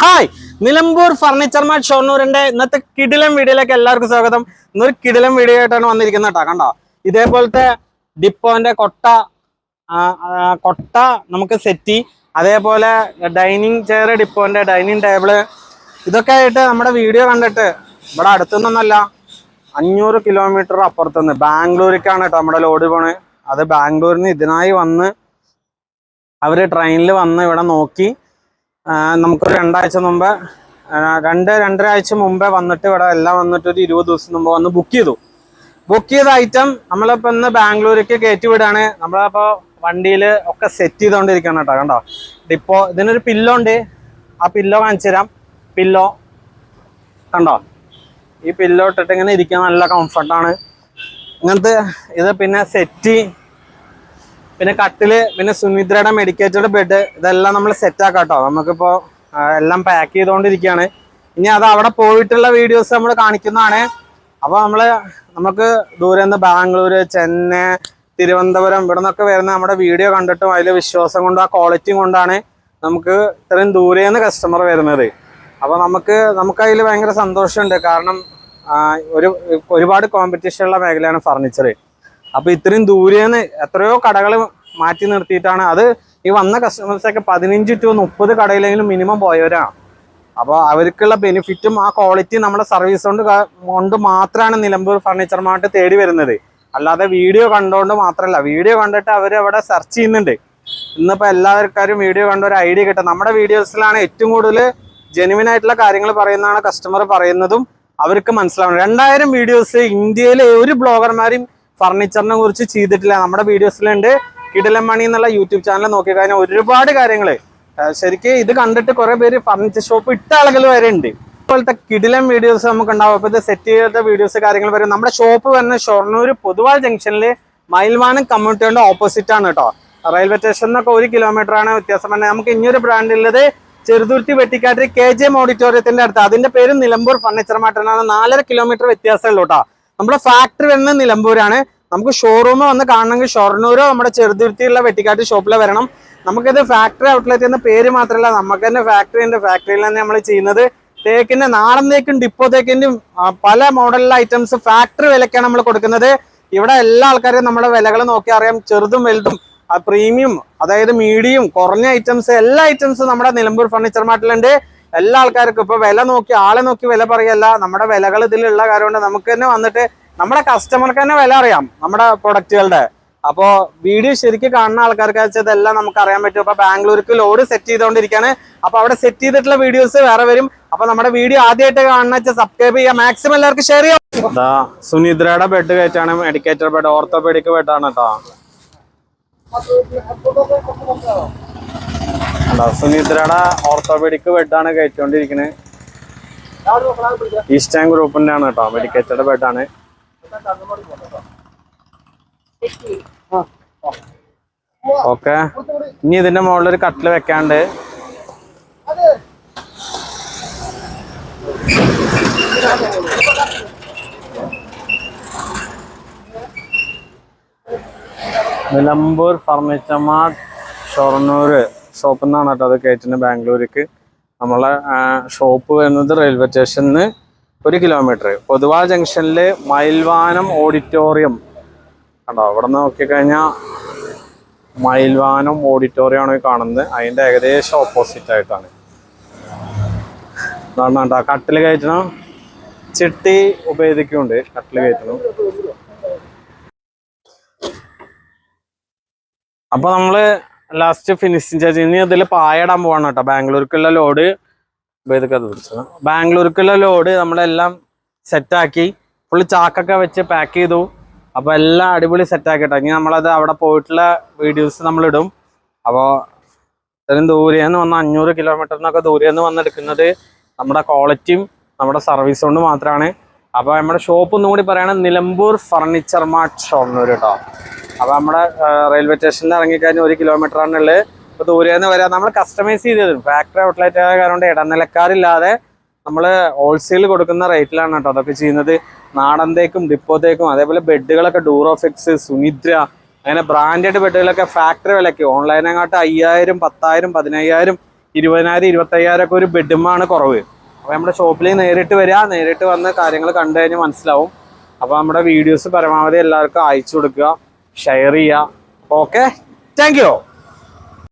Hi Nilambur furniture mart ഷൊർണൂരിന്റെ ഇന്നത്തെ കിടിലം വീഡിയോയിലേക്ക് എല്ലാവർക്കും സ്വാഗതം. ഇന്നൊരു കിടിലം വീഡിയോ ആയിട്ടാണ് വന്നിരിക്കുന്നത് കേട്ടോ കണ്ടോ? ഇതേപോലത്തെ ഡിപ്പോന്റെ കൊട്ട കൊട്ട നമുക്ക് സെറ്റി അതേപോലെ ഡൈനിങ് ചെയർ ഡിപ്പോന്റെ ഡൈനിങ് ടേബിൾ. ഇതൊക്കെ ആയിട്ട് നമ്മുടെ വീഡിയോ കണ്ടിട്ട് ഇവിടെ അടുത്തുനിന്നൊന്നല്ല അഞ്ഞൂറ് കിലോമീറ്റർ അപ്പുറത്തുനിന്ന് ബാംഗ്ലൂരിക്കാണ് കേട്ടോ നമ്മുടെ ലോഡ് പോണ്. അത് ബാംഗ്ലൂരിൽ ഇതിനായി വന്ന് അവർ ട്രെയിനിൽ വന്ന് ഇവിടെ നോക്കി നമുക്കൊരു രണ്ടാഴ്ച മുമ്പ് രണ്ട് രണ്ടര ആഴ്ച മുമ്പേ വന്നിട്ട് ഇവിടെ എല്ലാം വന്നിട്ട് ഒരു ഇരുപത് ദിവസം മുമ്പ് വന്ന് ബുക്ക് ചെയ്തു. ബുക്ക് ചെയ്ത ഐറ്റം നമ്മളിപ്പോ ഇന്ന് ബാംഗ്ലൂർക്ക് കയറ്റി വിടുകയാണ് നമ്മളപ്പോൾ വണ്ടിയിൽ ഒക്കെ സെറ്റ് ചെയ്തോണ്ടിരിക്കണം കേട്ടോ കണ്ടോ? ഡിപ്പോ ഇതിനൊരു പില്ലോ ഉണ്ട്. ആ പില്ലോ കാണിച്ചു തരാം. പില്ലോ കണ്ടോ? ഈ പില്ലോ ഇട്ടിട്ട് ഇങ്ങനെ ഇരിക്കാൻ നല്ല കംഫർട്ടാണ് ഇങ്ങനത്തെ ഇത് പിന്നെ സെറ്റി പിന്നെ കട്ടിൽ പിന്നെ സുനിദ്രയുടെ മെഡിക്കേറ്റഡ് ബെഡ് ഇതെല്ലാം നമ്മൾ സെറ്റ് ആക്കാം കേട്ടോ നമുക്കിപ്പോ എല്ലാം പാക്ക് ചെയ്തുകൊണ്ടിരിക്കുകയാണ് ഇനി അത് അവിടെ പോയിട്ടുള്ള വീഡിയോസ് നമ്മൾ കാണിക്കുന്നതാണ്. അപ്പൊ നമ്മൾ നമുക്ക് ദൂരെ നിന്ന് ബാംഗ്ലൂര് ചെന്നൈ തിരുവനന്തപുരം ഇവിടെ നിന്നൊക്കെ വരുന്ന നമ്മുടെ വീഡിയോ കണ്ടിട്ടും അതിൽ വിശ്വാസം കൊണ്ടും ആ ക്വാളിറ്റിയും കൊണ്ടാണ് നമുക്ക് ഇത്രയും ദൂരെ നിന്ന് കസ്റ്റമർ വരുന്നത്. അപ്പൊ നമുക്ക് നമുക്ക് അതിൽ ഭയങ്കര സന്തോഷമുണ്ട്. കാരണം ഒരു ഒരുപാട് കോമ്പറ്റീഷനുള്ള മേഖലയാണ് ഫർണിച്ചർ അപ്പൊ ഇത്രയും ദൂരെന്ന് എത്രയോ കടകൾ മാറ്റി നിർത്തിയിട്ടാണ്. അത് ഈ വന്ന കസ്റ്റമേഴ്സ് ഒക്കെ പതിനഞ്ച് ടു മുപ്പത് കടയിലെങ്കിലും മിനിമം പോയവരാണ് അപ്പോൾ അവർക്കുള്ള ബെനിഫിറ്റും ആ ക്വാളിറ്റി നമ്മുടെ സർവീസ് കൊണ്ട് കൊണ്ട് മാത്രമാണ് നിലമ്പൂർ ഫർണിച്ചർ മാർട്ട് തേടി വരുന്നത്. അല്ലാതെ വീഡിയോ കണ്ടുകൊണ്ട് മാത്രമല്ല വീഡിയോ കണ്ടിട്ട് അവർ അവിടെ സെർച്ച് ചെയ്യുന്നുണ്ട്. ഇന്നിപ്പോൾ എല്ലാവർക്കാരും വീഡിയോ കണ്ട ഒരു ഐഡിയ കിട്ടും. നമ്മുടെ വീഡിയോസിലാണ് ഏറ്റവും കൂടുതൽ ജെനുവിൻ ആയിട്ടുള്ള കാര്യങ്ങൾ പറയുന്നതാണ് കസ്റ്റമർ പറയുന്നതും അവർക്ക് മനസ്സിലാവണം രണ്ടായിരം വീഡിയോസ് ഇന്ത്യയിലെ ഒരു ബ്ലോഗർമാരും ഫർണിച്ചറിനെ കുറിച്ച് ചെയ്തിട്ടില്ല. നമ്മുടെ വീഡിയോസിലുണ്ട്. കിടിലൻ മണി എന്നുള്ള യൂട്യൂബ് ചാനൽ നോക്കിക്കഴിഞ്ഞാൽ ഒരുപാട് കാര്യങ്ങൾ. ശരിക്കും ഇത് കണ്ടിട്ട് കുറെ പേര് ഫർണിച്ചർ ഷോപ്പ് ഇട്ട ആളുകൾ വരെ ഉണ്ട്. ഇപ്പോഴത്തെ കിടിലം വീഡിയോസ് നമുക്ക് ഉണ്ടാവും. അപ്പോൾ ഇത് സെറ്റ് ചെയ്ത വീഡിയോസ് കാര്യങ്ങൾ വരും. നമ്മുടെ ഷോപ്പ് വരുന്ന ഷൊർണൂർ പൊതുവാൾ ജംഗ്ഷനിൽ മയിൽവാനം കമ്മ്യൂണിറ്റിയുടെ ഓപ്പോസിറ്റ് ആണ് കേട്ടോ റെയിൽവേ സ്റ്റേഷനൊക്കെ ഒരു കിലോമീറ്റർ ആണ് വ്യത്യാസം പറഞ്ഞാൽ നമുക്ക് ഇനിയൊരു ബ്രാൻഡ് ഉള്ളത് ചെറുതുരുത്തി വെട്ടിക്കാട്ടിൽ കെ ജെ എം ഓഡിറ്റോറിയത്തിന്റെ അടുത്ത്. അതിന്റെ പേര് നിലമ്പൂർ ഫർണിച്ചർ മാറ്റാണ് നാലര കിലോമീറ്റർ വ്യത്യാസമുള്ളൂ കേട്ടോ നമ്മുടെ ഫാക്ടറി വരുന്നത് നിലമ്പൂരാണ്. നമുക്ക് ഷോറൂം വന്ന് കാണണമെങ്കിൽ ഷൊർണൂരോ നമ്മുടെ ചെറുതുരുത്തിയുള്ള വെട്ടിക്കാട്ട് ഷോപ്പിലെ വരണം. നമുക്കിത് ഫാക്ടറി ഔട്ട്ലെറ്റ് എന്ന പേര് മാത്രമല്ല നമുക്ക് തന്നെ ഫാക്ടറി ഉണ്ട്. ഫാക്ടറിയിൽ തന്നെ നമ്മൾ ചെയ്യുന്നത്. തേക്കിന്റെ നാടൻ തേക്കും ഡിപ്പോ തേക്കിന്റെയും പല മോഡലിലെ ഐറ്റംസ് ഫാക്ടറി വിലക്കാണ് നമ്മൾ കൊടുക്കുന്നത്. ഇവിടെ എല്ലാ ആൾക്കാരെയും നമ്മുടെ വിലകൾ നോക്കി അറിയാം. ചെറുതും വലുതും പ്രീമിയം അതായത് മീഡിയം കുറഞ്ഞ ഐറ്റംസ് എല്ലാ ഐറ്റംസും നമ്മുടെ നിലമ്പൂർ ഫർണിച്ചർ മാർട്ടിലുണ്ട് എല്ലാ ആൾക്കാർക്കും ഇപ്പൊ വില നോക്കി ആളെ നോക്കി വില പറയല്ല. നമ്മുടെ വിലകൾ ഇതിലുള്ള കാര്യം കൊണ്ട് നമുക്ക് തന്നെ വന്നിട്ട് നമ്മുടെ കസ്റ്റമർക്ക് തന്നെ വില അറിയാം നമ്മുടെ പ്രൊഡക്റ്റുകളുടെ അപ്പോ വീഡിയോ ശരിക്കും കാണുന്ന ആൾക്കാർക്ക് വെച്ചതെല്ലാം നമുക്ക് അറിയാൻ പറ്റും. അപ്പൊ ബാംഗ്ലൂർക്ക് ലോഡ് സെറ്റ് ചെയ്തുകൊണ്ടിരിക്കുകയാണ് അപ്പൊ അവിടെ സെറ്റ് ചെയ്തിട്ടുള്ള വീഡിയോസ് വേറെ വരും. അപ്പൊ നമ്മുടെ വീഡിയോ ആദ്യമായിട്ട് കാണുന്ന വെച്ചാൽ സബ്സ്ക്രൈബ് ചെയ്യുക മാക്സിമം എല്ലാവർക്കും ഷെയർ ചെയ്യാം. സുനിദ്രയുടെ ബെഡ് കയറ്റാണ്. മെഡിക്കേറ്റർ ബെഡ് ഓർത്തോപെഡിക് ബെഡാണ് കേട്ടോ. അല്ല സുനിദ്രയുടെ ഓർത്തോപെഡിക് ബെഡാണ് കയറ്റിക്കൊണ്ടിരിക്കുന്നത് ഈസ്റ്റേൺ ഗ്രൂപ്പിന്റെ ആണ് കേട്ടോ മെഡിക്കേറ്റഡ് ബെഡാണ് ഓക്കെ ഇനി ഇതിന്റെ മുകളിൽ ഒരു കട്ടിൽ വെക്കാണ്ട്. നിലമ്പൂർ ഫർണിച്ചർ മാർട്ട് ഷൊർണൂർ ഷോപ്പിൽ നിന്നാണ് കേട്ടോ അത് കയറ്റുന്നത് ബാംഗ്ലൂർക്ക് നമ്മളെ ഷോപ്പ് വരുന്നത് റെയിൽവേ സ്റ്റേഷനിൽ ഒരു കിലോമീറ്റർ പൊതുവാ ജംഗ്ഷനിൽ മയിൽവാനം ഓഡിറ്റോറിയം കണ്ടോ? അവിടെ നിന്ന് നോക്കിക്കഴിഞ്ഞാൽ മയിൽവാനം ഓഡിറ്റോറിയം ആണ് കാണുന്നത്. അതിന്റെ ഏകദേശം ഓപ്പോസിറ്റ് ആയിട്ടാണ്. അതാണ് കേട്ടോ കട്ടിൽ കയറ്റണം. ചിട്ടി ഉപയോഗിക്കുന്നുണ്ട്. കട്ടിൽ കയറ്റണം. അപ്പൊ നമ്മൾ ലാസ്റ്റ് ഫിനിഷിങ് ചാർജ് ഇനി അതിൽ പായടാൻ പോവാണ് കേട്ടോ. ബാംഗ്ലൂർക്കുള്ള ലോഡ് ഇതൊക്കെ ബാംഗ്ലൂർക്കുള്ള ലോഡ് നമ്മളെല്ലാം സെറ്റാക്കി ഫുള്ള് ചാക്കൊക്കെ വെച്ച് പാക്ക് ചെയ്തു. അപ്പോൾ എല്ലാം അടിപൊളി സെറ്റാക്കി കേട്ടോ. ഇനി നമ്മളത് അവിടെ പോയിട്ടുള്ള വീഡിയോസ് നമ്മളിടും. അപ്പോൾ ഇത്രയും ദൂരെന്ന് വന്ന അഞ്ഞൂറ് കിലോമീറ്ററിനൊക്കെ ദൂരെന്ന് വന്നെടുക്കുന്നത് നമ്മുടെ ക്വാളിറ്റിയും നമ്മുടെ സർവീസ് കൊണ്ട് മാത്രമാണ് അപ്പോൾ നമ്മുടെ ഷോപ്പ് ഒന്നും കൂടി പറയുകയാണെങ്കിൽ നിലമ്പൂർ ഫർണിച്ചർ മാർട്ട് ഷോർണൂർ കേട്ടോ. അപ്പോൾ നമ്മുടെ റെയിൽവേ സ്റ്റേഷനിൽ ഇറങ്ങിക്കഴിഞ്ഞാൽ ഒരു കിലോമീറ്റർ ഇപ്പൊ ഇപ്പോൾ ദൂരെന്ന് വരാം നമ്മൾ കസ്റ്റമൈസ് ചെയ്ത് തരും ഫാക്ടറി ഔട്ട്ലെറ്റ് ആയ കാരണം ഇടനിലക്കാരില്ലാതെ നമ്മൾ ഹോൾസെയിൽ കൊടുക്കുന്ന റേറ്റിലാണ് കേട്ടോ അതൊക്കെ ചെയ്യുന്നത്. നാടൻ തേക്കും അതേപോലെ ബെഡുകളൊക്കെ ഡൂറോഫിക്സ് സുനിദ്ര അങ്ങനെ ബ്രാൻഡഡ് ബെഡുകളൊക്കെ ഫാക്ടറി വിലയ്ക്ക്. ഓൺലൈനെങ്ങാട്ട് അയ്യായിരം പത്തായിരം പതിനയ്യായിരം ഇരുപതിനായിരം ഇരുപത്തയ്യായിരം ഒക്കെ ഒരു ബെഡുമാണ് കുറവ്. അപ്പോൾ നമ്മുടെ ഷോപ്പിൽ നേരിട്ട് വരിക നേരിട്ട് വന്ന് കാര്യങ്ങൾ കണ്ടു കഴിഞ്ഞാൽ മനസ്സിലാവും. അപ്പോൾ നമ്മുടെ വീഡിയോസ് പരമാവധി എല്ലാവർക്കും അയച്ചു കൊടുക്കുക. ഷെയർ ചെയ്യുക ഓക്കെ? Thank you